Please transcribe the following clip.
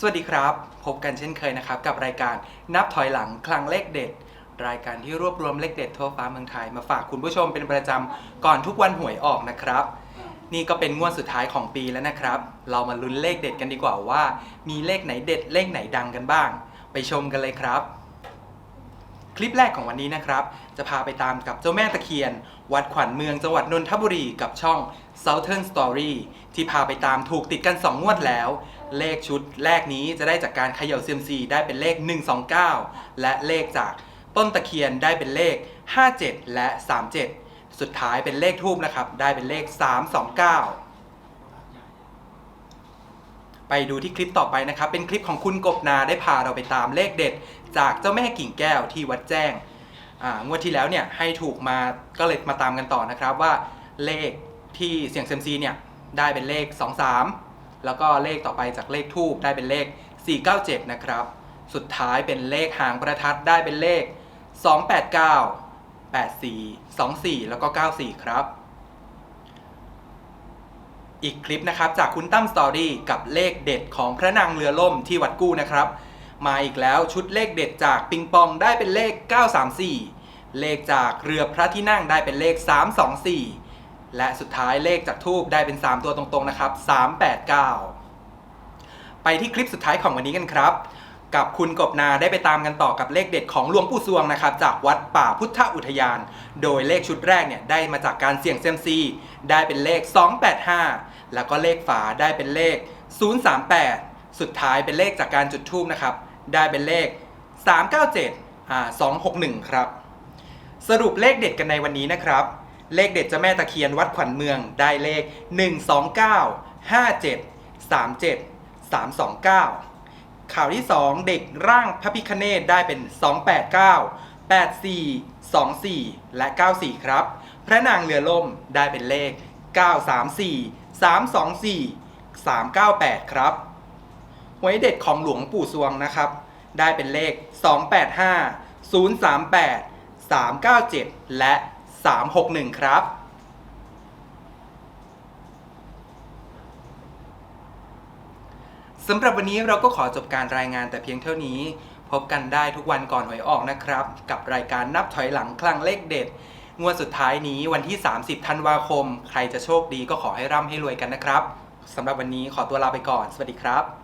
สวัสดีครับ พบกันเช่นเคยนะครับ กับรายการนับถอยหลังคลังเลขเด็ด รายการที่รวบรวมเลขเด็ดทั่วฟ้าเมืองไทยมาฝากคุณผู้ชมเป็นประจำก่อนทุกวันหวยออกนะครับ นี่ก็เป็นงวดสุดท้ายของปีแล้วนะครับ เรามาลุ้นเลขเด็ดกันดีกว่าว่า มีเลขไหนเด็ดเลขไหนดังกันบ้าง ไปชมกันเลยครับ คลิปแรกของวันนี้นะครับ จะพาไปตามกับเจ้าแม่ตะเคียน วัดขวัญเมืองจังหวัดนนทบุรีกับช่อง Southern Story ที่พาไปตามถูกติดกัน 2 งวดแล้ว เลขชุดแรกนี้จะได้จากการเขย่าเซียมซีได้เป็นเลข 129 และเลขจากต้นตะเคียนได้เป็นเลข 57 และ 37 สุดท้ายเป็นเลขทูบนะครับ ได้เป็นเลข 329 ไปดูที่คลิปต่อไปนะครับ เป็นคลิปของคุณกบนาได้พาเราไปตามเลขเด็ด จากเจ้าแม่กิ่งแก้วที่วัดแจ้งงวดที่แล้วเนี่ยให้ถูกมาก็เลยมาตามกันต่อนะครับว่าเลขที่เสี่ยงเซมซีเนี่ยได้เป็นเลข 23 แล้วก็เลขต่อไปจากเลขทูบได้เป็นเลข 497 นะครับ สุดท้ายเป็นเลขหางประทัดได้เป็นเลข 289 84 24 แล้วก็ 94 ครับ อีกคลิปนะครับจากคุณตั้มสตอรี่กับเลขเด็ดของพระนางเรือล่มที่วัดกู้นะครับ มาอีกแล้วชุดเลขเด็ดจากปิงปองได้เป็นเลข 934 เลขจากเรือพระที่นั่งได้เป็นเลข 324 และสุดท้ายเลขจากทูบได้เป็น 3 ตัวตรงๆนะครับ 389 ไปที่คลิปสุดท้ายของวันนี้กันครับ กับคุณกบนาได้ไปตามกันต่อกับเลขเด็ดของหลวงปู่สวงนะครับจากวัดป่าพุทธอุทยาน โดยเลขชุดแรกเนี่ยได้มาจากการเสี่ยงเซยมซีได้เป็นเลข 285 แล้วก็เลขฝาได้เป็นเลข 038 สุดท้ายเป็นเลขจากการจุดทูบนะครับ ได้เป็นเลข 397อ่า261 ครับ สรุปเลขเด็ดกันในวันนี้นะครับ เลขเด็ดเจ้าแม่ตะเคียนวัดขวัญเมืองได้เลข 129 57 37 329 ข่าวที่ 2 เด็กร่างพระพิคเนตได้เป็น 289 84 24 และ 94 ครับ พระนางเรือล่มได้เป็นเลข 934 324 398 ครับ หวยเด็ดของหลวงปู่สวงนะครับ ได้เป็นเลข 285 038 397 และ 361 ครับสำหรับวันนี้เราก็ขอจบการรายงานแต่เพียงเท่านี้ พบกันได้ทุกวันก่อนหวยออกนะครับ กับรายการนับถอยหลังคลังเลขเด็ด งวดสุดท้ายนี้วันที่ 30 ธันวาคม ใครจะโชคดีก็ขอให้ร่ำให้รวยกันนะครับสำหรับวันนี้ขอตัวลาไปก่อน สวัสดีครับ